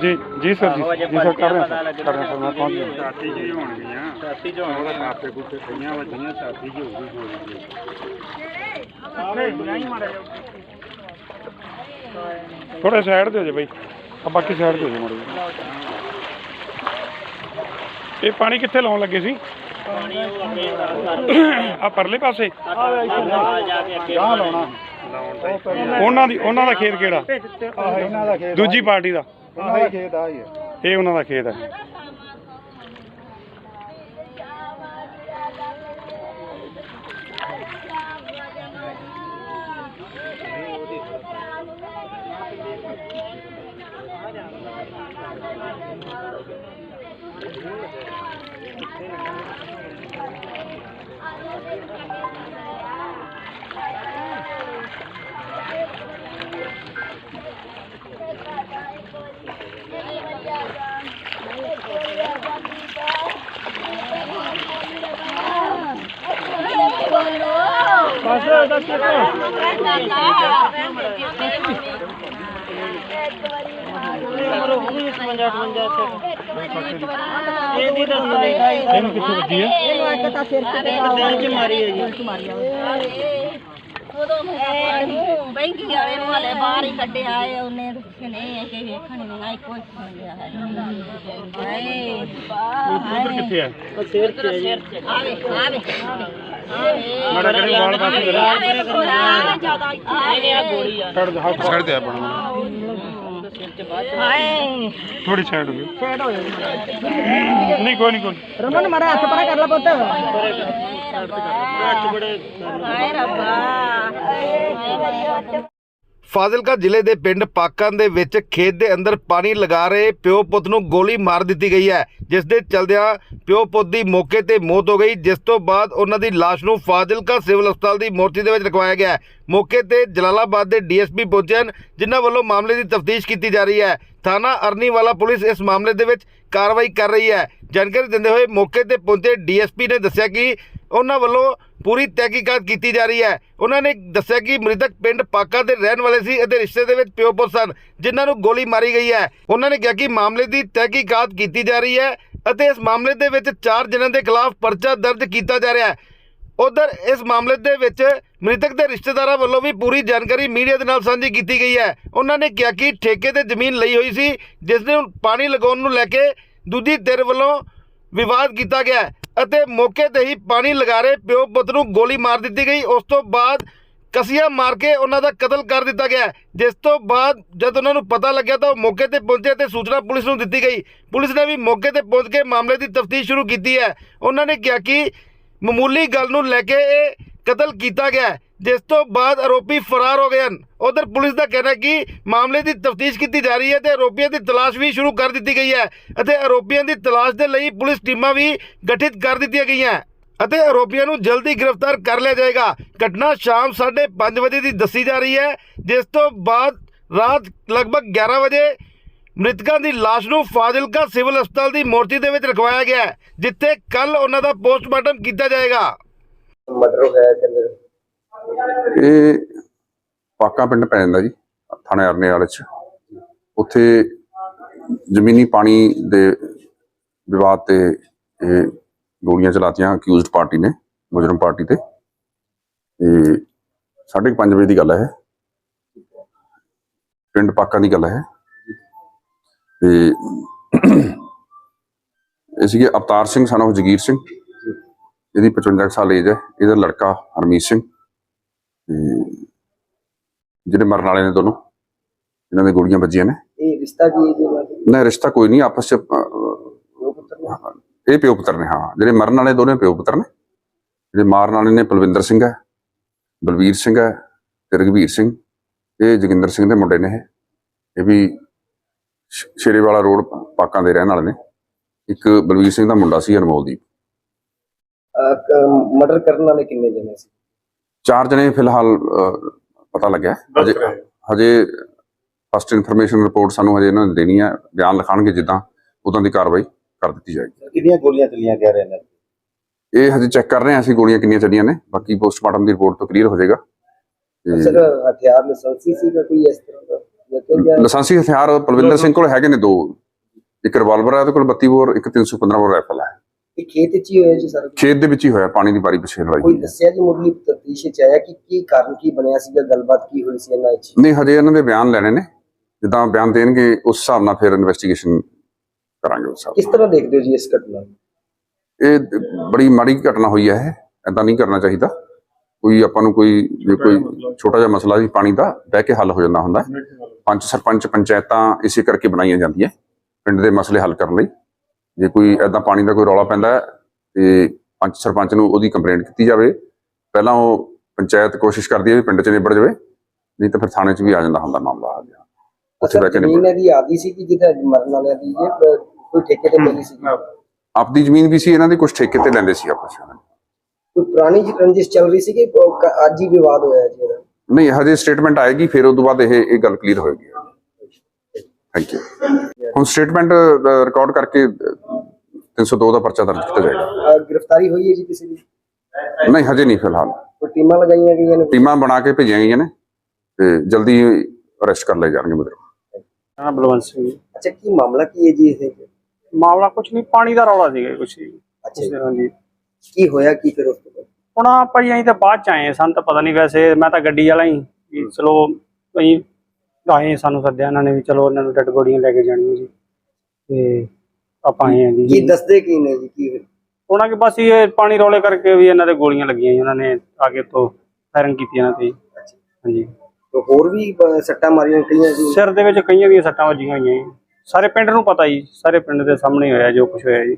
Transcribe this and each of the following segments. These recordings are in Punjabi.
ਜੀ ਜੀ ਸਰ ਜੀ ਜੀ ਸਰ ਕਰ ਰਹੇ ਹਾਂ ਸਰ, ਕਰ ਰਹੇ ਹਾਂ ਸਰ ਮੈਂ ਪਹੁੰਚ ਗਿਆ ਛਾਤੀ ਜੀ ਹੋਣਗੀਆਂ ਛਾਤੀ ਚ ਉਹਦਾ ਕਾਪੇ ਕੁੱਤੇ ਪਈਆਂ ਵੱਜੀਆਂ ਛਾਤੀ ਜੀ ਹੋਊਗੀ ਗੋਲੀ ਜੀ ਥੋੜਾ ਸਾਈਡ ਤੇ ਹੋ ਜਾ ਬਾਈ। ਆ ਬਾਕੀ ਸਾਈਡ ਤੇ ਹੋ ਜਾ ਮਾੜੀ ਇਹ ਪਾਣੀ ਕਿੱਥੇ ਲਾਉਣ ਲੱਗੇ ਸੀ? ਪਾਣੀ ਉਹ ਅੱਗੇ ਆ ਪਰਲੇ ਪਾਸੇ? ਜਾ ਕੇ ਅੱਗੇ ਲਾਉਣਾ। ਹੀ ਉਹਨਾਂ ਦੀ ਉਹਨਾਂ ਦਾ ਖੇਤ ਕਿਹੜਾ? ਆਹ ਇਹਨਾਂ ਦਾ ਖੇਤ। ਦੂਜੀ ਪਾਰਟੀ ਦਾ। ਉਹਨਾਂ ਦਾ ਖੇਤ ਆ ਹੀ ਹੈ ਇਹ ਉਹਨਾਂ ਦਾ ਖੇਤ ਹੈ ਇਹ ਨਹੀਂ ਦੱਸਦਾ ਇਹਨੂੰ ਕਿੱਥੇ ਵੱਜੀ ਹੈ ਦਿਲ ਚ ਮਾਰੀ ਹੈ ਜੀ ਉਦੋਂ ਨੂੰ ਬੈਂਕੀ ਵਾਲੇ ਨੂੰ ਹਲੇ ਬਾਹਰ ਹੀ ਕੱਢਿਆ ਹੈ ਉਹਨੇ ਨੇ ਕਿ ਵੇਖਣ ਨੂੰ ਆਈ ਕੋਈ ਸੁਣ ਗਿਆ ਹੈ ਹਾਏ। ਉਧਰ ਕਿੱਥੇ ਹੈ ਉਹ ਸਿਰ ਚ ਹੈ ਜੀ। ਆਵੇ ਆਵੇ ਮਾੜਾ ਕਰੀ ਵਾਲ ਪਾਸੇ ਕਰੋ। ਜ਼ਿਆਦਾ ਇਹ ਆ ਗੋਲੀ ਆ। ਛੱਡ ਦੇ ਆਪਣਾ ਹਾਏ। ਥੋੜੀ ਸਾਈਡ ਹੋ ਗਈ ਹੋ ਨਹੀਂ ਕੋਈ ਨਹੀਂ ਕੋਈ ਨੀ। ਰਮਨ ਮਾੜਾ ਹੱਥ ਪਰਾ ਕਰ ਲਾ ਪੁੱਤ। ਹੱਥ ਬੜੇ ਹਾਏ ਰੱਬਾ। ਫਾਜ਼ਿਲਕਾ ਜ਼ਿਲ੍ਹੇ ਦੇ ਪਿੰਡ ਪਾਕਾਂ ਦੇ ਵਿੱਚ ਖੇਤ ਦੇ ਅੰਦਰ ਪਾਣੀ ਲਗਾ ਰਹੇ ਪਿਓ ਪੁੱਤ ਨੂੰ ਗੋਲੀ ਮਾਰ ਦਿੱਤੀ ਗਈ ਹੈ, ਜਿਸ ਦੇ ਚਲਦਿਆਂ ਪਿਓ ਪੁੱਤ ਦੀ ਮੌਕੇ ਤੇ ਮੌਤ ਹੋ ਗਈ, ਜਿਸ ਤੋਂ ਬਾਅਦ ਉਹਨਾਂ ਦੀ ਲਾਸ਼ ਨੂੰ ਫਾਜ਼ਿਲਕਾ ਸਿਵਲ ਹਸਪਤਾਲ ਦੀ ਮੋਰਚੀ ਦੇ ਵਿੱਚ ਰਖਵਾਇਆ ਗਿਆ ਮੌਕੇ ਤੇ ਜਲਾਲਾਬਾਦ ਦੇ ਡੀਐਸਪੀ ਪਹੁੰਚੇ ਹਨ ਜਿਨ੍ਹਾਂ ਵੱਲੋਂ ਮਾਮਲੇ ਦੀ ਤਫਤੀਸ਼ ਕੀਤੀ ਜਾ ਰਹੀ ਹੈ। ਥਾਣਾ ਅਰਨੀਵਾਲਾ ਪੁਲਿਸ ਇਸ ਮਾਮਲੇ ਦੇ ਵਿੱਚ ਕਾਰਵਾਈ ਕਰ ਰਹੀ ਹੈ। ਜਾਣਕਾਰੀ ਦਿੰਦੇ ਹੋਏ ਮੌਕੇ ਤੇ ਪਹੁੰਚੇ ਡੀਐਸਪੀ ਨੇ ਦੱਸਿਆ ਕਿ ਉਹਨਾਂ ਵੱਲੋਂ ਪੂਰੀ ਤਹਿਕੀਕਾਤ ਕੀਤੀ ਜਾ ਰਹੀ ਹੈ। ਉਹਨਾਂ ਨੇ ਦੱਸਿਆ ਕਿ ਮ੍ਰਿਤਕ ਪਿੰਡ ਪਾਕਾ ਦੇ ਰਹਿਣ ਵਾਲੇ ਸੀ ਅਤੇ ਰਿਸ਼ਤੇ ਦੇ ਵਿੱਚ ਪਿਓ ਪੁੱਤ ਸਨ, ਜਿਨ੍ਹਾਂ ਨੂੰ ਗੋਲੀ ਮਾਰੀ ਗਈ ਹੈ। ਉਹਨਾਂ ਨੇ ਕਿਹਾ ਕਿ ਮਾਮਲੇ ਦੀ ਤਹਿਕੀਕਾਤ ਕੀਤੀ ਜਾ ਰਹੀ ਹੈ ਅਤੇ ਇਸ ਮਾਮਲੇ ਦੇ ਵਿੱਚ ਚਾਰ ਜਣਾਂ ਦੇ ਖਿਲਾਫ ਪਰਚਾ ਦਰਜ ਕੀਤਾ ਜਾ ਰਿਹਾ ਹੈ। ਉਧਰ ਇਸ ਮਾਮਲੇ ਦੇ ਵਿੱਚ ਮ੍ਰਿਤਕ ਦੇ ਰਿਸ਼ਤੇਦਾਰਾਂ ਵੱਲੋਂ ਵੀ ਪੂਰੀ ਜਾਣਕਾਰੀ ਮੀਡੀਆ ਦੇ ਨਾਲ ਸਾਂਝੀ ਕੀਤੀ ਗਈ ਹੈ। ਉਹਨਾਂ ਨੇ ਕਿਹਾ ਕਿ ਠੇਕੇ ਤੇ ਜ਼ਮੀਨ ਲਈ ਹੋਈ ਸੀ, ਜਿਸ ਨੇ ਪਾਣੀ ਲਗਾਉਣ ਨੂੰ ਲੈ ਕੇ ਦੂਜੀ ਧਿਰ ਵੱਲੋਂ ਵਿਵਾਦ ਕੀਤਾ ਗਿਆ ਅਤੇ ਮੌਕੇ ਤੇ ਹੀ ਪਾਣੀ ਲਗਾ ਰਹੇ ਪਿਓ ਪੁੱਤ ਨੂੰ ਗੋਲੀ ਮਾਰ ਦਿੱਤੀ ਗਈ। ਉਸ ਤੋਂ ਬਾਅਦ ਕਸੀਆਂ ਮਾਰ ਕੇ ਉਹਨਾਂ ਦਾ ਕਤਲ ਕਰ ਦਿੱਤਾ ਗਿਆ। ਜਿਸ ਤੋਂ ਬਾਅਦ ਜਦ ਉਹਨਾਂ ਨੂੰ ਪਤਾ ਲੱਗਿਆ ਤਾਂ ਉਹ ਮੌਕੇ ਤੇ ਪਹੁੰਚੇ ਤੇ ਸੂਚਨਾ ਪੁਲਿਸ ਨੂੰ ਦਿੱਤੀ ਗਈ। ਪੁਲਿਸ ਨੇ ਵੀ ਮੌਕੇ ਤੇ ਪਹੁੰਚ ਕੇ ਮਾਮਲੇ ਦੀ ਤਫਤੀਸ਼ ਸ਼ੁਰੂ ਕੀਤੀ ਹੈ। ਉਹਨਾਂ ਨੇ ਕਿਹਾ ਕਿ ਮਾਮੂਲੀ ਗੱਲ ਨੂੰ ਲੈ ਕੇ ਇਹ ਕਤਲ ਕੀਤਾ ਗਿਆ ਜਿਸ ਤੋਂ ਬਾਅਦ ਆਰੋਪੀ ਫਰਾਰ ਹੋ ਗਏ ਹਨ। ਉਧਰ ਪੁਲਿਸ ਦਾ ਕਹਿਣਾ ਹੈ ਕਿ ਮਾਮਲੇ ਦੀ ਤਫਤੀਸ਼ ਕੀਤੀ ਜਾ ਰਹੀ ਹੈ ਤੇ ਆਰੋਪੀਆਂ ਦੀ ਤਲਾਸ਼ ਵੀ ਸ਼ੁਰੂ ਕਰ ਦਿੱਤੀ ਗਈ ਹੈ ਅਤੇ ਆਰੋਪੀਆਂ ਦੀ ਤਲਾਸ਼ ਦੇ ਲਈ ਪੁਲਿਸ ਟੀਮਾਂ ਵੀ ਗਠਿਤ ਕਰ ਦਿੱਤੀਆਂ ਗਈਆਂ। ਅਤੇ ਆਰੋਪੀਆਂ ਨੂੰ ਜਲਦੀ ਗ੍ਰਿਫਤਾਰ ਕਰ ਲਿਆ ਜਾਏਗਾ। ਘਟਨਾ ਸ਼ਾਮ 5:30 ਵਜੇ ਦੀ ਦੱਸੀ ਜਾ ਰਹੀ ਹੈ, ਜਿਸ ਤੋਂ ਬਾਅਦ ਰਾਤ ਲਗਭਗ 11 ਵਜੇ ਮ੍ਰਿਤਕਾਂ ਦੀ ਲਾਸ਼ ਨੂੰ ਫਾਜ਼ਿਲਕਾ ਸਿਵਲ ਹਸਪਤਾਲ ਦੀ ਮੋਰਚੀ ਦੇ ਵਿੱਚ ਰਖਵਾਇਆ ਗਿਆ, ਜਿੱਥੇ ਕੱਲ ਉਹਨਾਂ ਦਾ ਪੋਸਟਮਾਰਟਮ ਕੀਤਾ ਜਾਏਗਾ। ਇਹ ਪਾਕਾ ਪਿੰਡ ਪੈ ਜਾਂਦਾ ਜੀ, ਥਾਣੇ ਅਰਨੇ ਵਾਲੇ ਚ। ਉੱਥੇ ਜ਼ਮੀਨੀ ਪਾਣੀ ਦੇ ਵਿਵਾਦ ਤੇ ਇਹ ਗੋਲੀਆਂ ਚਲਾਤੀਆਂ ਅਕਿਊਜ਼ਡ ਪਾਰਟੀ ਨੇ, ਮੁਜਰਮ ਪਾਰਟੀ ਤੇ। ਤੇ ਸਾਢੇ ਕੁ ਪੰਜ ਵਜੇ ਦੀ ਗੱਲ ਹੈ। ਪਿੰਡ ਪਾਕਾ ਦੀ ਗੱਲ ਹੈ। ਤੇ ਇਹ ਸੀਗੇ ਅਵਤਾਰ ਸਿੰਘ, ਸਾਨੂੰ ਜਗੀਰ ਸਿੰਘ। ਇਹਦੀ 55 ਸਾਲ ਏਜ ਹੈ। ਇਹਦਾ ਲੜਕਾ ਹਰਮੀਤ ਸਿੰਘ। ਤੇ ਜਿਹੜੇ ਮਰਨ ਵਾਲੇ ਨੇ ਦੋਨੋਂ ਇਹਨਾਂ ਦੇ ਗੋਲੀਆਂ ਵੱਜੀਆਂ ਨੇ। ਇਹ ਰਿਸ਼ਤਾ ਕੀ ਹੈ ਜੀ? ਇਹਨਾਂ ਦਾ? ਨਾ ਰਿਸ਼ਤਾ ਕੋਈ ਨਹੀਂ ਆਪਸ ਚ ਅਹ, ਇਹ ਪਿਓ ਪੁੱਤਰ ਨੇ ਹਾਂ। ਜਿਹੜੇ ਮਰਨ ਵਾਲੇ ਦੋਨੇ ਪਿਓ ਪੁੱਤਰ ਨੇ। ਜਿਹੜੇ ਮਾਰਨ ਵਾਲੇ ਨੇ ਪਲਵਿੰਦਰ ਸਿੰਘ ਹੈ ਬਲਵੀਰ ਸਿੰਘ ਹੈ ਤੇ ਰਘਵੀਰ ਸਿੰਘ। ਇਹ ਜੋਗਿੰਦਰ ਸਿੰਘ ਦੇ ਮੁੰਡੇ ਨੇ ਇਹ। ਇਹ ਵੀ ਸ਼- ਸ਼ੇਰੇਵਾਲਾ ਰੋਡ ਪਾਕਾਂ ਦੇ ਰਹਿਣ ਵਾਲੇ ਨੇ। ਇੱਕ ਬਲਵੀਰ ਸਿੰਘ ਦਾ ਮੁੰਡਾ ਸੀ ਅਨਮੋਲਦੀਪ। ਅਹ ਕ- ਮਰਡਰ ਕਰਨ ਵਾਲੇ ਕਿੰਨੇ ਜਣੇ ਸੀ? ਚਾਰ ਜਣੇ ਫਿਲਹਾਲ ਪਤਾ ਲੱਗਿਆ। ਹੈ। ਹਜੇ ਹਜੇ ਫਸਟ ਇਨਫੋਰਮੇਸ਼ਨ ਰਿਪੋਰਟ ਸਾਨੂੰ ਹਜੇ ਇਹਨਾਂ ਨੇ ਦੇਣੀ ਹੈ ਬਿਆਨ ਲਿਖਾਣਗੇ ਜਿੱਦਾਂ ਉਦੋਂ ਦੀ ਕਾਰਵਾਈ ਕਰ ਦਿੱਤੀ ਜਾਏਗੀ। ਕਿੰਨੀਆਂ ਗੋਲੀਆਂ ਚੱਲੀਆਂ ਕਹਿ ਰਹੇ ਨੇ? ਇਹ ਹਜੇ ਚੈੱਕ ਕਰ ਰਹੇ ਹਾਂ ਅਸੀਂ ਗੋਲੀਆਂ ਕਿੰਨੀਆਂ ਚੱਲੀਆਂ ਨੇ ਬਾਕੀ ਪੋਸਟਮਾਰਟਮ ਦੀ ਰਿਪੋਰਟ ਤੋਂ ਕਲੀਅਰ ਹੋ ਜਾਏਗਾ। ਸਰ ਹਥਿਆਰ ਲਾਇਸੈਂਸੀ ਸੀਗਾ ਕੋਈ ਇਸ ਤਰ੍ਹਾਂ ਦਾ ਸੀਗਾ ਕਿ ਜਾਂ ਲਾਇਸੈਂਸੀ ਹਥਿਆਰ ਪਲਵਿੰਦਰ ਸਿੰਘ ਕੋਲ ਹੈਗੇ ਨੇ ਦੋ। ਇੱਕ ਰਿਵਾਲਵਰ ਹੈ ਉਹਦੇ ਕੋਲ 32 ਬੋਰ ਇੱਕ 315 ਬੋਰ ਰਾਈਫਲ ਹੈ ਇਹ ਖੇਤ ਚ ਹੀ ਹੋਇਆ ਜੀ ਸਰ ਖੇਤ ਦੇ ਵਿੱਚ ਹੀ ਹੋਇਆ ਪਾਣੀ ਦੀ ਬਾਰੀ ਪਿਛੇ ਲੜਾਈ ਕੋਈ ਹੋਈ ਹੈ। ਦੱਸਿਆ ਜੀ ਮੁੱਢਲੀ ਤਫਤੀਸ਼ ਚ ਆਇਆ ਕਿ ਕੀ ਕਾਰਨ ਕੀ ਬਣਿਆ ਸੀਗਾ ਗੱਲਬਾਤ ਕੀ ਹੋਈ ਸੀ ਇਹਨਾਂ ਵਿੱਚ ਨਹੀਂ ਹਜੇ ਇਹਨਾਂ ਦੇ ਬਿਆਨ ਲੈਣੇ ਨੇ ਜਿੱਦਾਂ ਬਿਆਨ ਦੇਣਗੇ ਉਸ ਹਿਸਾਬ ਨਾਲ ਫਿਰ ਇਨਵੈਸਟੀਗੇਸ਼ਨ ਕਰਾਂਗੇ ਉਸ ਹਿਸਾਬ ਕਿਸ ਤਰ੍ਹਾਂ ਦੇਖਦੇ ਹੋ ਜੀ ਇਸ ਘਟਨਾ ਨੂੰ ਨਾਲ। ਇਹ ਬੜੀ ਮਾੜੀ ਘਟਨਾ ਹੋਈ ਹੈ ਇਹ ਐਦਾਂ ਨਹੀਂ ਕਰਨਾ ਚਾਹੀਦਾ ਕੋਈ ਆਪਾਂ ਨੂੰ ਕੋਈ ਜੇ ਕੋਈ ਛੋਟਾ ਜਿਹਾ ਮਸਲਾ ਵੀ ਪਾਣੀ ਦਾ ਬਹਿ ਕੇ ਹੱਲ ਹੋ ਜਾਂਦਾ ਹੁੰਦਾ ਹੈ। ਪੰਚ ਸਰਪੰਚ ਪੰਚਾਇਤਾਂ ਇਸੇ ਕਰਕੇ ਬਣਾਈਆਂ ਜਾਂਦੀਆਂ ਪਿੰਡ ਦੇ ਮਸਲੇ ਹੱਲ ਕਰਨ ਲਈ ਜੇ ਕੋਈ ਐਦਾਂ ਪਾਣੀ ਦਾ ਕੋਈ ਰੌਲਾ ਪੈਂਦਾ ਹੈ ਤੇ ਪੰਚ ਸਰਪੰਚ ਨੂੰ ਉਹਦੀ ਕੰਪਲੇਂਟ ਕੀਤੀ ਜਾਵੇ ਪਹਿਲਾਂ ਉਹ ਪੰਚਾਇਤ ਕੋਸ਼ਿਸ਼ ਕਰਦੀ ਹੈ ਵੀ ਪਿੰਡ 'ਚ ਨਿਬੜ ਜਾਵੇ ਨਹੀਂ ਤਾਂ ਫਿਰ ਥਾਣੇ 'ਚ ਵੀ ਆ ਜਾਂਦਾ ਹੁੰਦਾ ਮਾਮਲਾ ਆ ਗਿਆ। ਉੱਥੇ ਬਹਿ ਕੇ ਜ਼ਮੀਨ ਨਿਬੜ ਇਹਦੀ ਆਦੀ ਸੀ ਕਿ ਜਿਹਦਾ ਮਰਨ ਵਾਲਿਆਂ ਦੀ ਇਹ ਕੋਈ ਠੇਕੇ ਤੇ ਮਿਲੀ ਸੀ? ਆਪਦੀ ਜ਼ਮੀਨ ਵੀ ਸੀ ਇਹਨਾਂ ਦੀ ਕੁਝ ਠੇਕੇ ਤੇ ਲੈਂਦੇ ਸੀ ਆਪਸ ਵਿੱਚ। ਕੋਈ ਪੁਰਾਣੀ ਜੀ ਰੰਜਿਸ਼ ਚੱਲ ਰਹੀ ਸੀ ਕਿ ਅੱਜ ਹੀ ਵਿਵਾਦ ਹੋਇਆ ਜੀ ਇਹਦਾ? ਨਹੀਂ ਹਜੇ ਸਟੇਟਮੈਂਟ ਆਏਗੀ ਫਿਰ ਉਸ ਤੋਂ ਬਾਅਦ ਇਹ ਇਹ ਗੱਲ ਕਲੀਅਰ ਹੋਏਗੀ। ਥੈਂਕ ਯੂ ਹੁਣ ਸਟੇਟਮੈਂਟ ਰਿਕਾਰਡ ਕਰਕੇ ਅਹ, 302 ਦਾ ਪਰਚਾ ਦਰਜ ਕੀਤਾ ਜਾਏਗਾ। ਗ੍ਰਿਫਤਾਰੀ ਹੋਈ ਹੈ ਜੀ ਕਿਸੇ ਦੀ? ਨਹੀਂ ਹਜੇ ਨਹੀਂ ਫਿਲਹਾਲ। ਟੀਮਾਂ ਲਗਾਈਆਂ ਗਈਆਂ ਨੇ? ਟੀਮਾਂ ਬਣਾ ਕੇ ਭੇਜੀਆਂ ਗਈਆਂ ਨੇ ਤੇ ਜਲਦੀ ਅਰੈਸਟ ਕਰ ਲਏ ਜਾਣਗੇ ਮੁਜਰਮ ਹਾਂ ਬਲਵੰਤ ਸਿੰਘ। ਅੱਛਾ ਕੀ ਮਾਮਲਾ ਕੀ ਹੈ ਜੀ ਇਹ? ਮਾਮਲਾ ਕੁਛ ਨਹੀਂ ਪਾਣੀ ਦਾ ਰੌਲਾ ਸੀਗਾ ਕੁਛ ਜੀ ਅੱਛਾ ਜੀ। ਕੀ ਹੋਇਆ ਕੀ ਫਿਰ ਉਸ ਤੋਂ ਬਾਅਦ? ਹੁਣ ਆਪਾਂ ਜੀ ਅਸੀਂ ਤਾਂ ਬਾਅਦ ਚ ਆਏ ਹਾਂ, ਸਾਨੂੰ ਤਾਂ ਪਤਾ ਨਹੀਂ ਵੈਸੇ ਮੈਂ ਤਾਂ ਗੱਡੀ ਵਾਲਾ ਹੀ। ਚਲੋ ਅਸੀਂ ਆਏ ਸਾਨੂੰ ਸੱਦਿਆ ਇਹਨਾਂ ਨੇ ਵੀ ਚਲੋ ਉਹਨਾਂ ਨੂੰ ਡੱਡ ਗੋੜੀਆਂ ਲੈ ਕੇ ਜਾਣੀਆਂ ਜੀ। ਤੇ ਆਪਾਂ ਆਏ ਹਾਂ ਕੀ ਜੀ ਦੱਸਦੇ ਕੀ ਨੇ ਜੀ ਕੀ ਉਹਨਾਂ ਕੇ ਬਸ ਇਹ ਪਾਣੀ ਰੌਲੇ ਕਰਕੇ ਵੀ ਇਹਨਾਂ ਦੇ ਗੋਲੀਆਂ ਲੱਗੀਆਂ ਜੀ ਉਹਨਾਂ ਨੇ ਆ ਕੇ ਤੋਂ ਫਾਇਰਿੰਗ ਕੀਤੀ ਇਹਨਾਂ ਤੇ। ਜੀ। ਹਾਂਜੀ। ਤੇ ਹੋਰ ਵੀ ਸੱਟਾਂ ਮਾਰੀਆਂ ਕਈਆਂ ਜੀ ਸਿਰ ਦੇ ਵਿੱਚ ਕਈਆਂ ਦੀਆਂ ਸੱਟਾਂ ਵੱਜੀਆਂ ਹੋਈਆਂ ਜੀ। ਸਾਰੇ ਪਿੰਡ ਨੂੰ ਪਤਾ ਜੀ ਸਾਰੇ ਪਿੰਡ ਦੇ ਸਾਹਮਣੇ ਹੋਇਆ ਜੋ ਕੁਝ ਹੋਇਆ ਜੀ।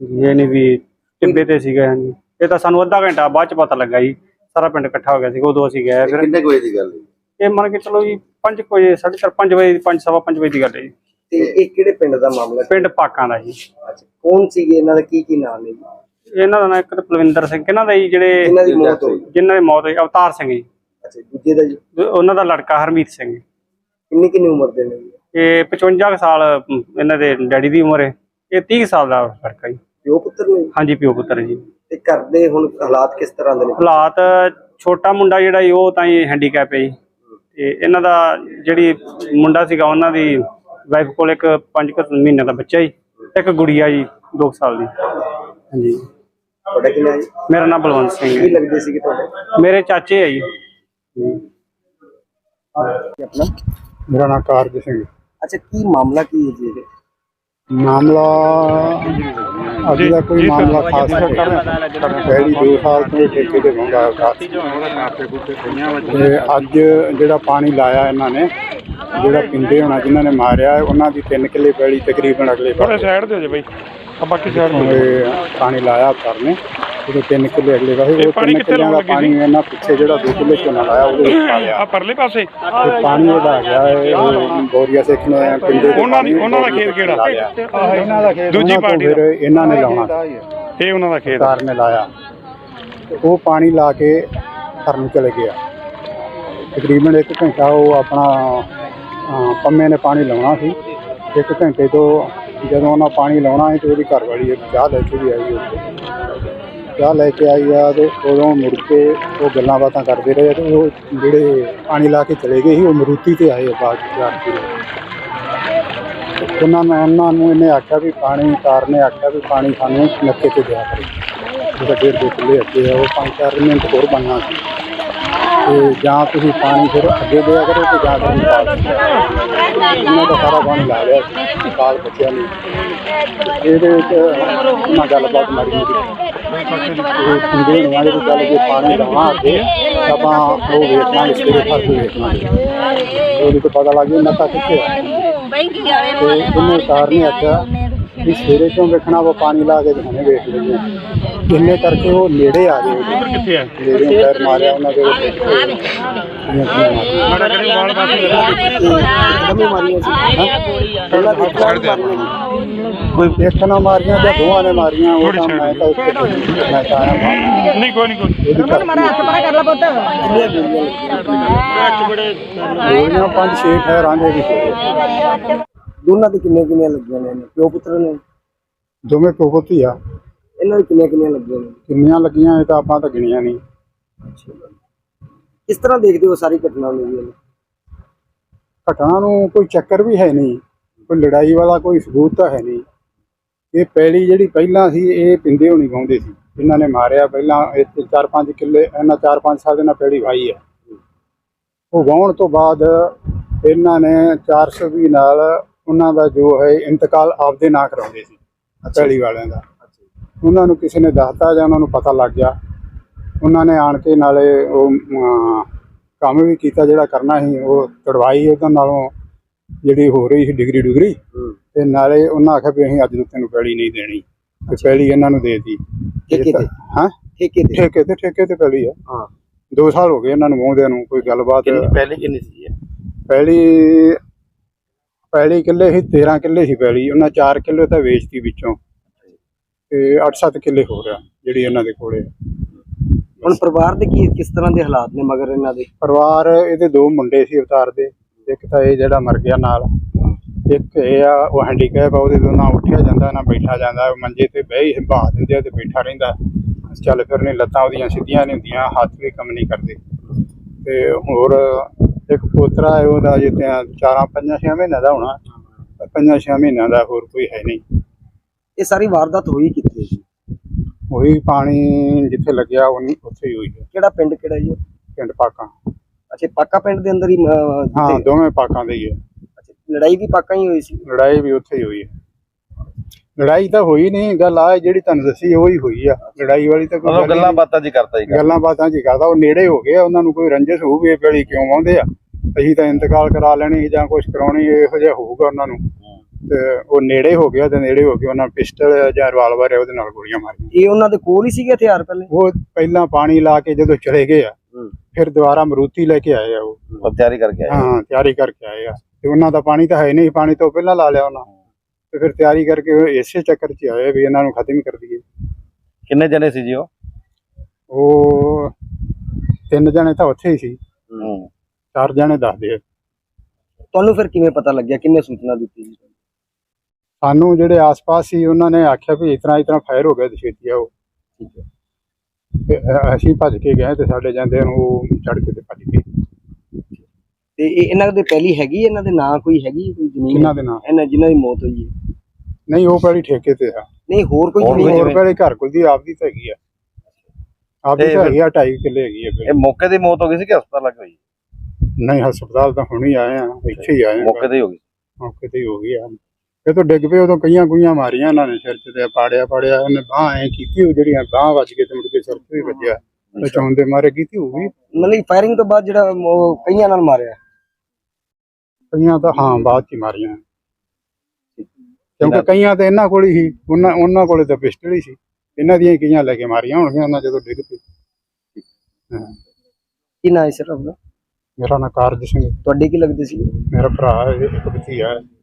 ਇਹ ਨਹੀਂ ਵੀ ਟਿੱਬੇ ਤੇ ਸੀਗਾ ਹਾਂਜੀ। ਇਹ ਤਾਂ ਸਾਨੂੰ ਅੱਧਾ ਘੰਟਾ ਬਾਅਦ ਚ ਪਤਾ ਲੱਗਾ ਜੀ ਸਾਰਾ ਪਿੰਡ ਇਕੱਠਾ ਹੋ ਗਿਆ ਸੀ ਉਦੋਂ ਅਸੀਂ ਗਏ ਫਿਰ। ਕਿੰਨੇ ਕੋਈ ਦੀ ਗੱਲ ਇਹ ਮੰਨ ਕੇ ਚਲੋ ਜੀ 5 ਵਜੇ 4:30 5 ਵਜੇ 5 ਸਵਾ 5 ਵਜੇ ਦੀ ਗੱਲ ਹੈ ਜੀ। ਤੇ ਇਹ ਕਿਹੜੇ ਪਿੰਡ ਦਾ ਮਾਮਲਾ ਸੀ? ਪਿੰਡ ਪਾਕਾਂ ਦਾ ਜੀ। ਅੱਛਾ ਕੌਣ ਸੀਗੇ ਇਹਨਾਂ ਦਾ ਕੀ ਕੀ ਨਾਮ ਨੇ ਜੀ? ਇਹਨਾਂ ਦਾ ਨਾਂ ਇੱਕ ਤਾਂ ਪਲਵਿੰਦਰ ਸਿੰਘ ਕਿਹਨਾਂ ਦਾ ਜੀ ਜਿਹੜੇ ਇਹਨਾਂ ਦੀ ਮੌਤ ਹੋਈ। ਜਿਨ੍ਹਾਂ ਦੀ ਮੌਤ ਹੋਈ ਅਵਤਾਰ ਸਿੰਘ ਜੀ। ਅੱਛਾ ਦੂਜੇ ਦਾ ਜੀ? ਉਹਨਾਂ ਦਾ ਲੜਕਾ ਹਰਮੀਤ ਸਿੰਘ ਕਿੰਨੀ ਕਿੰਨੀ ਉਮਰ ਦੇ ਨੇ ਜੀ? ਇਹ 55 ਕੁ ਸਾਲ ਅਮ, ਇਹਨਾਂ ਦੇ ਡੈਡੀ ਦੀ ਉਮਰ ਹੈ। ਇਹ 30 ਸਾਲ ਦਾ ਲੜਕਾ ਜੀ। ਪਿਓ ਪੁੱਤਰ ਨੇ ਜੀ? ਹਾਂਜੀ ਪਿਓ ਪੁੱਤਰ ਜੀ। ਤੇ ਘਰ ਦੇ ਹੁਣ ਹਾਲਾਤ ਕਿਸ ਤਰ੍ਹਾਂ ਦੇ ਨੇ? ਹਾਲਾਤ ਛੋਟਾ ਮੁੰਡਾ ਜਿਹੜਾ ਜੀ ਉਹ ਤਾਂ ਹੀ ਹੈਂਡੀਕੈਪ ਹੈ ਜੀ। ਤੇ ਇਹਨਾਂ ਦਾ ਜਿਹੜੀ ਮੁੰਡਾ ਸੀਗਾ ਉਹਨਾਂ ਦੀ ਵਾਈਫ ਕੋਲ ਇੱਕ 5 ਮਹੀਨੇ ਦਾ ਬੱਚਾ ਜੀ ਇੱਕ ਗੁੜੀਆ ਜੀ 2 ਸਾਲ ਦੀ। ਹਾਂਜੀ। ਤੁਹਾਡਾ ਕੀ ਨਾਮ ਜੀ? ਮੇਰਾ ਨਾਮ ਬਲਵੰਤ ਸਿੰਘ ਕੀ ਹੈ ਲੱਗਦੇ ਸੀਗੇ ਤੁਹਾਡੇ? ਮੇਰੇ ਚਾਚੇ ਹੈ ਜੀ। ਆਪਣਾ? ਮੇਰਾ ਨਾਮ ਕਾਰਜ ਸਿੰਘ ਅੱਛਾ ਕੀ ਮਾਮਲਾ ਕੀ ਹੈ ਜੀ ਇਹਦੇ ਮਾਮਲਾ ਅੱਜ ਦਾ ਕੋਈ ਮਾਮਲਾ ਖਾਸ ਪਹਿਲੀ 2 ਸਾਲ ਤੋਂ ਠੇਕੇ ਤੇ ਹੁੰਦਾ ਹੈ। ਤੇ ਅੱਜ ਜਿਹੜਾ ਪਾਣੀ ਲਾਇਆ ਇਹਨਾਂ ਨੇ ਜਿਹੜਾ ਪਿੰਡੇ ਹੋਣਾ ਜਿਨ੍ਹਾਂ ਨੇ ਮਾਰਿਆ ਉਹਨਾਂ ਦੀ 3 ਕਿੱਲੇ ਪੈਲੀ ਤਕਰੀਬਨ ਅਗਲੇ ਪਾਸੇ। ਸਾਈਡ ਤੇ ਹੋ ਜਾ ਬਾਈ। ਆ ਬਾਕੀ ਸਾਈਡ ਤੇ ਪਾਣੀ ਲਾਇਆ ਕਰਨੇ ਉਹਦੇ 3 ਕਿੱਲੇ ਅਗਲੇ ਪਾਸੇ ਇਹ ਉਹ ਪਾਣੀ 3 ਕਿੱਥੇ ਲਾਉਣ ਲੱਗੇ ਪਾਣੀ ਇਹਨਾਂ ਪਿੱਛੇ ਜਿਹੜਾ 2 ਕਿੱਲੇ ਝੋਨਾ ਲਾਇਆ ਉਹਦੇ ਵਿੱਚ ਪਾ ਲਿਆ ਆ ਪਰਲੇ ਪਾਸੇ? ਤੇ ਪਾਣੀ ਉਹਦਾ ਗਿਆ ਹੈ ਉਹ ਬੋਰੀਆ ਸਿੱਖ ਨੇ ਪਿੰਡੇ ਦੇ ਉਹਨਾਂ ਦੀ- ਉਹਨਾਂ ਦਾ ਖੇਤ ਕਿਹੜਾ? ਇਹਨਾਂ ਦਾ ਖੇਤ ਦੂਜੀ ਪਾਰਟੀ ਦਾ। ਫਿਰ ਇਹਨਾਂ ਨੇ ਲਾਉਣਾ। ਇਹ ਉਹਨਾਂ ਦਾ ਖੇਤ ਸਰਕਾਰ ਨੇ ਲਾਇਆ। ਉਹ ਪਾਣੀ ਲਾ ਕੇ ਘਰ ਨੂੰ ਚਲੇ ਗਿਆ। ਤਕਰੀਬਨ 1 ਘੰਟਾ ਉਹ ਆਪਣਾ ਪੰਮੇ ਨੇ ਪਾਣੀ ਲਾਉਣਾ ਸੀ। 1 ਘੰਟੇ ਤੋਂ ਜਦੋਂ ਉਹਨਾਂ ਪਾਣੀ ਲਾਉਣਾ ਸੀ ਤੇ ਉਹਦੀ ਘਰ ਵਾਲੀ ਇੱਕ ਚਾਹ ਲੈ ਕੇ ਵੀ ਆਈ। ਉੱਥੇ ਚਾਹ ਲੈ ਕੇ ਆਈ ਆ ਤੇ ਉਦੋਂ ਮੁੜ ਕੇ ਉਹ ਗੱਲਾਂ ਬਾਤਾਂ ਕਰਦੇ ਰਹੇ ਤੇ ਉਹ ਜਿਹੜੇ ਪਾਣੀ ਲਾ ਕੇ ਚਲੇ ਗਏ ਸੀ, ਉਹ ਮਰੂਤੀ ਤੇ ਆਏ ਬਾਅਦ ਚ ਜਾ ਕੇ। ਉਹਨਾਂ ਨੇ ਉਹਨਾਂ ਨੂੰ ਇਹਨੇ ਆਖਿਆ ਵੀ ਪਾਣੀ ਕਾਰ ਨੇ ਆਖਿਆ ਵੀ ਪਾਣੀ ਸਾਨੂੰ ਨੱਕੇ ਤੇ ਦਿਆ ਕਰੇ। ਜਿਹੜਾ ਡੇਢ ਦੋ ਕਿੱਲੇ ਅੱਗੇ ਆ, ਉਹ ਪੰਜ ਚਾਰ ਮਿੰਟ ਹੋਰ ਬਣਨਾ ਸੀ। ਤੇ ਜਾਂ ਤੁਸੀਂ ਪਾਣੀ ਫਿਰ ਅੱਗੇ ਦਿਆ ਕਰੋ ਤੇ ਜਾਂ ਤੁਸੀਂ ਪਾਲ ਇਹਨਾਂ ਦਾ ਸਾਰਾ ਪਾਣੀ ਲਾ ਲਿਆ ਸੀ ਪਾਲ ਬੱਚਿਆਂ ਨੇ ਇਹਦੇ ਵਿੱਚ ਉਹਨਾਂ ਗੱਲਬਾਤ ਮਾਰੀ ਨਹੀਂ ਇਹ ਸਿੰਗੇ ਨੂੰ ਵਾਲੇ ਦੀ ਗੱਲ ਜੇ ਪਾਣੀ ਲਾਉਣਾ ਅੱਗੇ ਤਾਂ ਆਪਾਂ ਉਹ ਵੇਖਣਾ ਸਵੇਰੇ ਫ਼ਰਕ ਵੇਖਣਾ ਉਹਦੇ ਤੋਂ ਪਤਾ ਲੱਗ ਗਿਆ ਨੱਕਾ ਕਿੱਥੇ ਆ। ਬੈਂਕੀ ਵਾਲੇ ਤੇ ਉਹਨੇ ਕਾਰ ਨੇ ਆਖਿਆ ਵੀ ਸਵੇਰੇ ਕਿਉਂ ਵੇਖਣਾ ਵਾ ਪਾਣੀ ਲਾ ਕੇ ਤੇ ਹੁਣੇ ਵੇਖ ਲਈਏ ਇੰਨੇ ਕਰਕੇ ਉਹ ਨੇੜੇ ਆ ਗਏ। ਕਿੱਥੇ ਆ? ਨੇੜੇ ਪੈਰ ਮਾਰਿਆ ਉਹਨਾਂ ਦੇ ਮਾੜਾ ਕਰੇ ਵਾਲ ਕਮੀ ਮਾਰੀਆਂ ਸੀ। ਜੀ ਕੋਈ ਇੱਕ ਨਾ ਮਾਰੀਆਂ ਤੇ ਦੋਵਾਂ ਨੇ ਮਾਰੀਆਂ ਉਹ ਤਾਂ ਮੈਂ ਤਾਂ ਉੱਥੇ ਮੈਂ ਤਾਂ ਆਇਆ ਬਾਹਰ। ਨਹੀਂ ਕੋਈ ਨਹੀਂ ਕੋਈ ਇਹਦੀ ਘਰ ਕਿੰਨੀਆਂ ਗੋਲੀਆਂ ਲੱਗੀਆਂ। ਗੋਲੀਆਂ ਪੰਜ ਛੇ ਠਹਿਰਾਂ ਦੇ ਵੀ ਹੋਏ ਦੋਨਾਂ ਦੇ ਕਿੰਨੇ ਕਿੰਨੀਆਂ ਲੱਗੀਆਂ ਨੇ? ਪਿਓ ਪੁੱਤਰ ਨੇ? ਦੋਵੇਂ ਕੋਪਤੀ ਆ। ਇਹਨਾਂ ਦੇ ਕਿੰਨੀਆਂ ਕਿੰਨੀਆਂ ਲੱਗੀਆਂ ਨੇ? ਕਿੰਨੀਆਂ ਲੱਗੀਆਂ ਇਹ ਤਾਂ ਆਪਾਂ ਤਾਂ ਗਿਣੀਆਂ ਨਹੀਂ। ਕਿਸ ਤਰ੍ਹਾਂ ਦੇਖਦੇ ਹੋ ਸਾਰੀ ਘਟਨਾ ਨੂੰ ਜੀ ਘਟਨਾ ਨੂੰ ਕੋਈ ਚੱਕਰ ਵੀ ਹੈ ਨਹੀਂ ਕੋਈ ਲੜਾਈ ਵਾਲਾ ਕੋਈ ਸਬੂਤ ਤਾਂ ਹੈ ਨਹੀਂ। ਇਹ ਪੈਲੀ ਜਿਹੜੀ ਪਹਿਲਾਂ ਸੀ ਇਹ ਪਿੰਦੇ ਹੋਣੀ ਗਾਉਂਦੇ ਸੀ। ਇਹਨਾਂ ਨੇ ਮਾਰਿਆ ਪਹਿਲਾਂ ਇੱਥੇ 4-5 ਕਿੱਲੇ ਇਹਨਾਂ 4-5 ਸਾਲ ਦੇ ਨਾਲ ਪੈਲੀ ਵਾਈ ਹੈ ਉਹ ਵਾਹੁਣ ਤੋਂ ਬਾਅਦ ਇਹਨਾਂ ਨੇ 420 ਨਾਲ ਉਹਨਾਂ ਦਾ ਜੋ ਹੈ ਇੰਤਕਾਲ ਆਪਦੇ ਨਾਂ ਕਰਾਉਂਦੇ ਸੀ ਪੈਲੀ ਵਾਲਿਆਂ ਦਾ। ਉਹਨਾਂ ਨੂੰ ਕਿਸੇ ਨੇ ਦੱਸਤਾ ਜਾਂ ਉਹਨਾਂ ਨੂੰ ਪਤਾ ਲੱਗ ਗਿਆ। ਉਹਨਾਂ ਨੇ ਆਣ ਕੇ ਨਾਲੇ ਉਹ ਕੰਮ ਵੀ ਕੀਤਾ ਜਿਹੜਾ ਕਰਨਾ ਸੀ ਉਹ ਤੜਵਾਈ ਉਹਦੇ ਨਾਲੋਂ ਜਿਹੜੀ ਹੋ ਰਹੀ ਸੀ ਡਿਗਰੀ ਡਿਗਰੀ। ਤੇ ਨਾਲੇ ਉਹਨਾਂ ਆਖਿਆ ਵੀ ਅਸੀਂ ਅੱਜ ਤੋਂ ਤੈਨੂੰ ਪੈਲੀ ਨਹੀਂ ਦੇਣੀ। ਤੇ ਪੈਲੀ ਇਹਨਾਂ ਨੂੰ ਦੇਤੀ। ਠੇਕੇ ਤੇ? ਹਾਂ? ਠੇਕੇ ਤੇ? ਠੇਕੇ ਤੇ ਠੇਕੇ ਤੇ ਪੈਲੀ ਆ। ਹਾਂ। 2 ਸਾਲ ਹੋ ਗਏ ਇਹਨਾਂ ਨੂੰ ਮੋਹਦਿਆਂ ਨੂੰ ਕੋਈ ਗੱਲਬਾਤ। ਪਹਿਲੇ ਕਿੰਨੀ ਸੀ? ਪਹਿਲੀ ਪਹਿਲੀ ਕਿੱਲੇ ਸੀ 13 ਕਿੱਲੇ ਸੀ ਪਹਿਲੀ ਉਹਨਾਂ 4 ਕਿੱਲੇ ਤਾਂ ਵੇਚਤੀ ਵਿੱਚੋਂ। ਤੇ 8-7 ਕਿੱਲੇ ਹੋ ਰਿਹਾ ਜਿਹੜੀ ਇਹਨਾਂ ਦੇ ਕੋਲੇ। ਹੁਣ ਪਰਿਵਾਰ ਦੇ ਕੀ ਕਿਸ ਤਰ੍ਹਾਂ ਦੇ ਹਾਲਾਤ ਨੇ ਮਗਰ ਇਹਨਾਂ ਦੇ? ਪਰਿਵਾਰ ਇਹਦੇ ਦੋ ਮੁੰਡੇ ਸੀ ਅਵਤਾਰ ਦੇ ਇੱਕ ਤਾਂ ਇਹ ਜਿਹੜਾ ਮਰ ਗਿਆ ਨਾਲ ਇੱਕ ਇਹ ਆ ਉਹ ਹੈਂਡੀਕੈਪ ਆ ਉਹਦੇ ਤੋਂ ਨਾ ਉੱਠਿਆ ਜਾਂਦਾ ਨਾ ਬੈਠਾ ਜਾਂਦਾ ਮੰਜੇ ਤੇ ਬਹਿ ਹੀ ਬਹਾ ਦਿੰਦੇ ਆ ਤੇ ਬੈਠਾ ਰਹਿੰਦਾ। ਚੱਲ ਫਿਰ ਨਹੀਂ ਲੱਤਾਂ ਉਹਦੀਆਂ ਸਿੱਧੀਆਂ ਨਹੀਂ ਹੁੰਦੀਆਂ ਹੱਥ ਵੀ ਕੰਮ ਨਹੀਂ ਕਰਦੇ। ਤੇ ਹੋਰ ਇੱਕ ਪੋਤਰਾ ਹੈ ਉਹਦਾ ਜੇ ਚਾਰਾਂ ਪੰਜਾਂ ਛੇ ਮਹੀਨਿਆਂ ਦਾ ਹੋਣਾ ਪੰਜਾਂ ਛੇ ਮਹੀਨਿਆਂ ਦਾ ਹੋਰ ਕੋਈ ਹੈ ਨਹੀਂ। ਇਹ ਸਾਰੀ ਵਾਰਦਾਤ ਹੋਈ ਕਿੱਥੇ ਜੀ? ਉਹੀ ਪਾਣੀ ਜਿੱਥੇ ਲੱਗਿਆ ਉਨੀ ਉੱਥੇ ਹੀ ਹੋਈ ਹੈ। ਕਿਹੜਾ ਪਿੰਡ ਕਿਹੜਾ ਜੀ? ਪਿੰਡ ਪਾਕਾਂ। ਅੱਛਾ ਪਾਕਾ ਪਿੰਡ ਦੇ ਅੰਦਰ ਹੀ ਅਹ, ਹਾਂ ਜਿੱਥੇ- ਦੋਵੇਂ ਪਾਕਾਂ ਦੇ ਹੀ ਹੈ। ਅੱਛਾ, ਲੜਾਈ ਵੀ ਪਾਕਾ ਹੀ ਹੋਈ ਸੀ? ਲੜਾਈ ਵੀ ਉੱਥੇ ਹੀ ਹੋਈ ਹੈ। ਲੜਾਈ ਤਾਂ ਹੋਈ ਨਹੀਂ ਗੱਲ ਆ ਜਿਹੜੀ ਤੁਹਾਨੂੰ ਦੱਸੀ ਉਹੀ ਹੋਈ ਆ। ਲੜਾਈ ਵਾਲੀ ਤਾਂ ਕੋਈ ਮਤਲਬ ਗੱਲ ਹੀ ਗੱਲਾਂ ਬਾਤਾਂ ਜੀ ਕਰਤਾ ਜੀ। ਗੱਲਾਂ ਬਾਤਾਂ ਜੀ ਕਰਦਾ ਉਹ ਨੇੜੇ ਹੋ ਗਿਆ ਉਹਨਾਂ ਨੂੰ ਕੋਈ ਰੰਜਿਸ਼ ਹੋਊ ਵੀ ਇਹ ਪੈਲੀ ਕਿਉਂ ਆਉਂਦੇ ਆ। ਅਸੀਂ ਤਾਂ ਇੰਤਕਾਲ ਕਰਾ ਲੈਣੀ ਜਾਂ ਕੁਝ ਕਰਾਉਣੀ ਇਹੋ ਜਿਹਾ ਹੋਊਗਾ ਉਹਨਾਂ ਨੂੰ। ਤੇ ਉਹ ਨੇੜੇ ਹੋ ਗਿਆ ਤੇ ਨੇੜੇ ਹੋ ਕੇ ਉਹਨਾਂ ਪਿਸਟਲ ਜਾਂ ਰਿਵਾਲਵਰ ਹੈ ਉਹਦੇ ਨਾਲ ਗੋਲੀਆਂ ਮਾਰੀਆਂ। ਇਹ ਉਹਨਾਂ ਦੇ ਕੋਲ ਹੀ ਸੀਗੇ ਹਥਿਆਰ ਪਹਿਲੇ? ਉਹ ਪਹਿਲਾਂ ਪਾਣੀ ਲਾ ਕੇ ਜਦੋਂ ਚਲੇ ਗਏ ਆ ਫਿਰ ਦੁਬਾਰਾ ਮਰੂਤੀ ਲੈ ਕੇ ਆਏ ਆ ਉਹ। ਤਿਆਰੀ ਕਰਕੇ ਆਏ ਹਾਂ ਤਿਆਰੀ ਕਰਕੇ ਆਏ ਆ। ਤੇ ਉਹਨਾਂ ਦਾ ਪਾਣੀ ਤਾਂ ਹੈ ਨਹੀਂ ਪਾਣੀ ਤੋਂ ਪਹਿਲਾਂ ਲਾ ਲਿਆ ਉਹਨਾਂ। ਤੇ ਫਿਰ ਤਿਆਰੀ ਕਰਕੇ ਇਸੇ ਚੱਕਰ 'ਚ ਆਏ ਵੀ ਇਹਨਾਂ ਨੂੰ ਖਤਮ ਕਰ ਦਈਏ। ਕਿੰਨੇ ਜਣੇ ਸੀ ਜੀ ਉਹ? ਉਹ ਤਿੰਨ ਜਣੇ ਤਾਂ ਉੱਥੇ ਹੀ ਸੀ। ਹੂੰ। ਚਾਰ ਜਣੇ ਦੱਸਦੇ ਆ। ਤੁਹਾਨੂੰ ਫਿਰ ਕਿਵੇਂ ਪਤਾ ਲੱਗਿਆ? ਕਿੰਨੇ ਸੂਚਨਾ ਦਿੱਤੀ ਜੀ? ਸਾਨੂੰ ਜਿਹੜੇ ਆਸ-ਪਾਸ ਸੀ ਉਹਨਾਂ ਨੇ ਆਖਿਆ ਵੀ ਇਤਨਾ ਇਤਨਾ ਫਾਇਰ ਹੋ ਗਿਆ ਤੇ ਛੇਤੀ ਆਓ। ਤੇ ਅ- ਅਸੀਂ ਭੱਜ ਕੇ ਗਏ ਤੇ ਸਾਡੇ ਜਾਂਦੇ ਨੂੰ ਉਹ ਚੜ ਕੇ ਤੇ ਭੱਜ ਗਏ। ਤੇ ਇਹ ਇਹਨਾਂ ਦੇ ਪਹਿਲੀ ਹੈਗੀ ਇਹਨਾਂ ਦੇ ਨਾਂ ਕੋਈ ਹੈਗੀ ਕੋਈ ਜ਼ਮੀਨ? ਕਿਹਨਾਂ ਦੇ ਨਾਂ? ਇਹਨਾਂ ਜਿਨ੍ਹਾਂ ਦੀ ਮੌਤ ਹੋਈ ਹੈ? ਨਹੀਂ ਉਹ ਪਹਿਲੀ ਠੇਕੇ ਤੇ ਆ। ਨਹੀਂ ਹੋਰ ਕੋਈ ਜ਼ਮੀਨ ਹੋਰ ਪਹਿਲੇ ਘਰ ਕੋਲ ਦੀ ਆਪਦੀ ਤਾਂ ਹੈਗੀ ਆ। ਆਪਦੀ ਤੇ ਤਾਂ ਹੈਗੀ ਆ 2.5 ਕਿੱਲੇ ਹੈਗੀ ਆ ਇਹ ਮੌਕੇ ਦੀ ਮੌਤ ਹੋ ਗਈ ਸੀ ਕਿ ਹਸਪਤਾਲ ਲੱਗ ਹੋਈ ਨਹੀਂ ਹਸਪਤਾਲ ਤਾਂ ਹੁਣੀ ਆਏ ਆ ਇੱਥੇ ਹੀ ਆਏ ਆ। ਮੌਕੇ ਤੇ ਹੀ ਹੋ ਗਈ। ਮੌਕੇ ਤੇ ਹੀ ਹੋ ਗਈ ਆ। ਇਹ ਤੋਂ ਡਿੱਗ ਪਏ ਉਦੋਂ ਕਈਆਂ ਕੁਈਆਂ ਮਾਰੀਆਂ ਇਹਨਾਂ ਨੇ ਸਿਰ 'ਚ ਤੇ ਪਾੜਿਆ ਪਾੜਿਆ ਉਹਨੇ ਬਾਹ ਐ ਕੀਤੀ ਉਹ ਜਿਹੜੀਆਂ ਬਾਹ ਵੱਜ ਕੇ ਤੇ ਮੁੜ ਕੇ ਸਿਰ 'ਤੇ ਵੀ ਵੱਜਿਆ। ਬਚਾਉਣ ਦੇ ਮਾਰੇ ਕੀਤੀ ਹੋਊਗੀ? ਮਤਲਬ ਫਾਇਰਿੰਗ ਤੋਂ ਬਾਅਦ ਜਿਹੜਾ ਉਹ ਕਈਆਂ ਨਾਲ ਮਾਰਿਆ? ਕਈਆਂ ਤਾਂ ਹਾਂ ਬਾਅਦ 'ਚ ਹੀ ਮਾਰੀਆਂ। ਕਿਉਂਕਿ ਕਈਆਂ ਤਾਂ ਇਹਨਾਂ ਕੋਲ ਹੀ ਉਹਨਾਂ ਉਹਨਾਂ ਕੋਲੇ ਤਾਂ ਪਿਸਟਲ ਹੀ ਸੀ। ਇਹਨਾਂ ਦੀਆਂ ਕਈਆਂ ਲੈ ਕੇ ਮਾਰੀਆਂ ਹੋਣਗੀਆਂ ਉਹਨਾਂ ਜਦੋਂ ਡਿੱਗ ਪਏ। ਹਾਂ। ਕੀ ਨਾਂ ਹੈ ਸਰ ਆਪਣਾ? ਮੇਰਾ ਨਾਂ ਕਾਰਜ ਸਿੰਘ। ਤੁਹਾਡੇ ਕੀ ਲੱਗਦੇ ਸੀ? ਮੇਰਾ ਭਰਾ ਹੈ, ਇੱਕ ਭਤੀਆ ਹੈ।